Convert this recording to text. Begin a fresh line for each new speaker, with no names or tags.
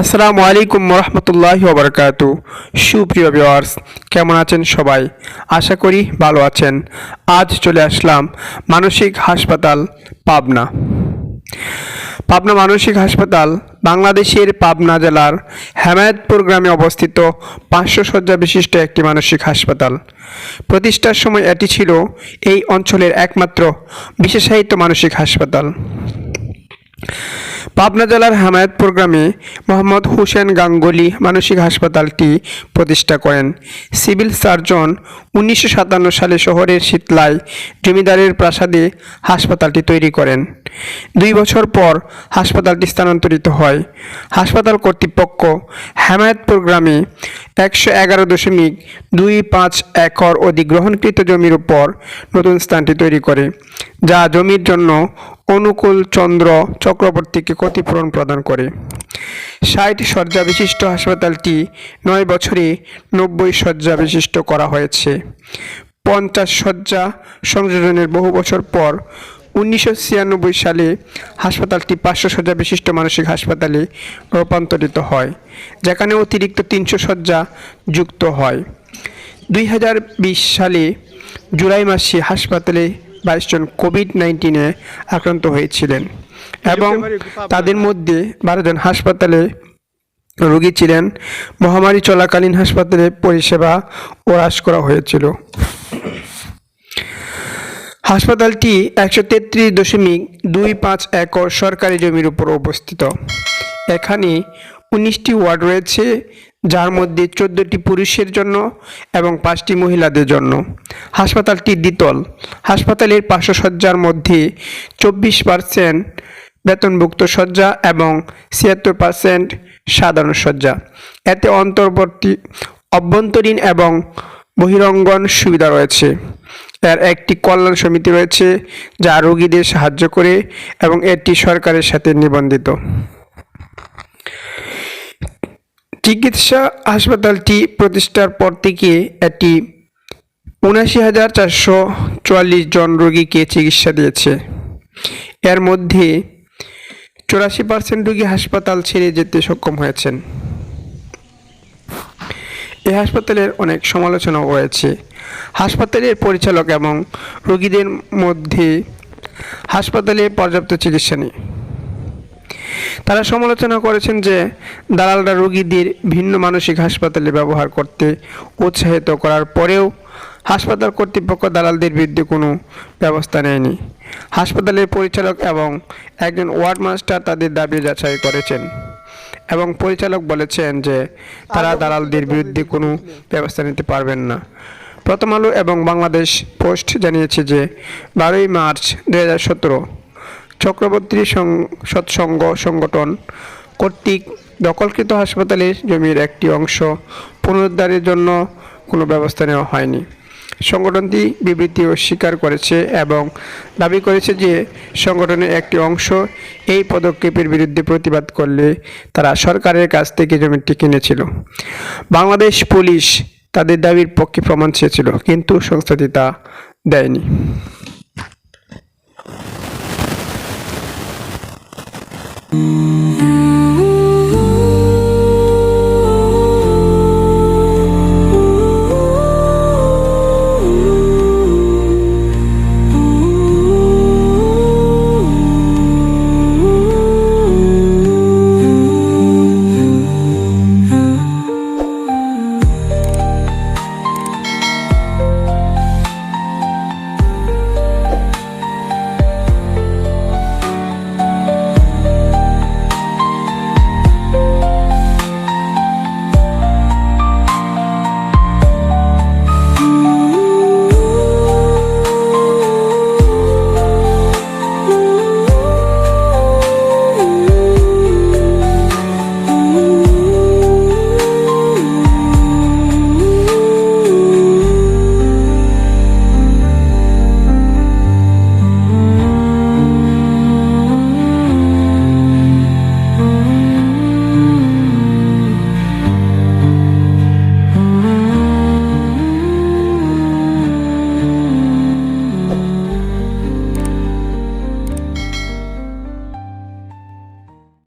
আসসালামু আলাইকুম রহমতুল্লাহ ওবরকাত। সুপ্রিয় ভিওয়ার্স কেমন আছেন সবাই? আশা করি ভালো আছেন। আজ চলে আসলাম মানসিক হাসপাতাল পাবনা। পাবনা মানসিক হাসপাতাল বাংলাদেশের পাবনা জেলার হেমায়তপুর গ্রামে অবস্থিত পাঁচশো শয্যা বিশিষ্ট একটি মানসিক হাসপাতাল। প্রতিষ্ঠার সময় এটি ছিল এই অঞ্চলের একমাত্র বিশেষায়িত মানসিক হাসপাতাল। পাবনা জেলার হামায়তপুর গ্রামে মোহাম্মদ হুসেন গাঙ্গুলি মানসিক হাসপাতালটি প্রতিষ্ঠা করেন। সিভিল সার্জন উনিশশো সাতান্ন সালে শহরের শীতলায় জমিদারের প্রাসাদে হাসপাতালটি তৈরি করেন। দুই বছর পর হাসপাতালটি স্থানান্তরিত হয়। হাসপাতাল কর্তৃপক্ষ হেমায়তপুর গ্রামে একশো এগারো দশমিক দুই পাঁচ একর অধিগ্রহণকৃত জমির উপর নতুন স্থানটি তৈরি করে, যা জমির জন্য অনুকূল চন্দ্র চক্রবর্তীকে ক্ষতিপূরণ প্রদান করে। ষাট শয্যা বিশিষ্ট হাসপাতালটি নয় বছরে নব্বই শয্যা বিশিষ্ট করা হয়েছে। পঞ্চাশ শয্যা সংযোজনের বহু বছর পর উনিশশো ছিয়ানব্বই সালে হাসপাতালটি পাঁচশো শয্যা বিশিষ্ট মানসিক হাসপাতালে রূপান্তরিত হয়, যেখানে অতিরিক্ত তিনশো শয্যা যুক্ত হয়। দুই হাজার বিশ সালে জুলাই মাসে হাসপাতালে বাইশ জন কোভিড নাইন্টিনে আক্রান্ত হয়েছিলেন এবং তাদের মধ্যে বারো জন হাসপাতালে রোগী ছিলেন। মহামারী চলাকালীন হাসপাতালে পরিষেবা হ্রাস করা হয়েছিল। হাসপাতালটি একশো তেত্রিশ দশমিক দুই পাঁচ একর সরকারি জমির উপর অবস্থিত। এখানে উনিশটি ওয়ার্ড রয়েছে। যার মধ্যে চোদ্দোটি পুরুষের জন্য এবং পাঁচটি মহিলাদের জন্য। হাসপাতালটি দ্বিতল। হাসপাতালের শয্যার মধ্যে চব্বিশ পার্সেন্ট বেতনভুক্ত শয্যা এবং ছিয়াত্তর পার্সেন্ট সাধারণ শয্যা। এতে অন্তর্বর্তী, অভ্যন্তরীণ এবং বহিরঙ্গন সুবিধা রয়েছে। এর একটি কল্যাণ সমিতি রয়েছে যা রোগীদের সাহায্য করে এবং এটি সরকারের সাথে নিবন্ধিত। চিকিৎসা হাসপাতালটি প্রতিষ্ঠার পর থেকে এটি উনাশি হাজার চারশো চুয়াল্লিশ জন রোগীকে চিকিৎসা দিয়েছে। এর মধ্যে চুরাশি পার্সেন্ট রোগী হাসপাতাল ছেড়ে যেতে সক্ষম হয়েছেন। এই হাসপাতালের অনেক সমালোচনাও রয়েছে। হাসপাতালের পরিচালক এবং রোগীদের মধ্যে হাসপাতালে পর্যাপ্ত চিকিৎসা নেই। তারা সমালোচনা করেছেন যে দালালরা রোগীদের ভিন্ন মানসিক হাসপাতালে ব্যবহার করতে উৎসাহিত করার পরেও হাসপাতাল কর্তৃপক্ষ দালালদের বিরুদ্ধে কোনো ব্যবস্থা নেয়নি। হাসপাতালের পরিচালক এবং একজন ওয়ার্ড মাস্টার তাদের দাবি যাচাই করেছেন এবং পরিচালক বলেছেন যে তারা দালালদের বিরুদ্ধে কোনো ব্যবস্থা নিতে পারবেন না। প্রথম আলো এবং বাংলাদেশ পোস্ট জানিয়েছে যে বারোই মার্চ দু হাজার সতেরো চক্রবর্তী সৎসঙ্গ সংগঠন কর্তৃক দখলকৃত হাসপাতালের জমির একটি অংশ পুনরুদ্ধারের জন্য কোনো ব্যবস্থা নেওয়া হয়নি। সংগঠনটি বিবৃতি অস্বীকার করেছে এবং দাবি করেছে যে সংগঠনের একটি অংশ এই পদক্ষেপের বিরুদ্ধে প্রতিবাদ করলে তারা সরকারের কাছ থেকে জমিটি কিনেছিল। বাংলাদেশ পুলিশ তাদের দাবির পক্ষে প্রমাণ চেয়েছিল, কিন্তু সংস্থাটি তা দেয়নি।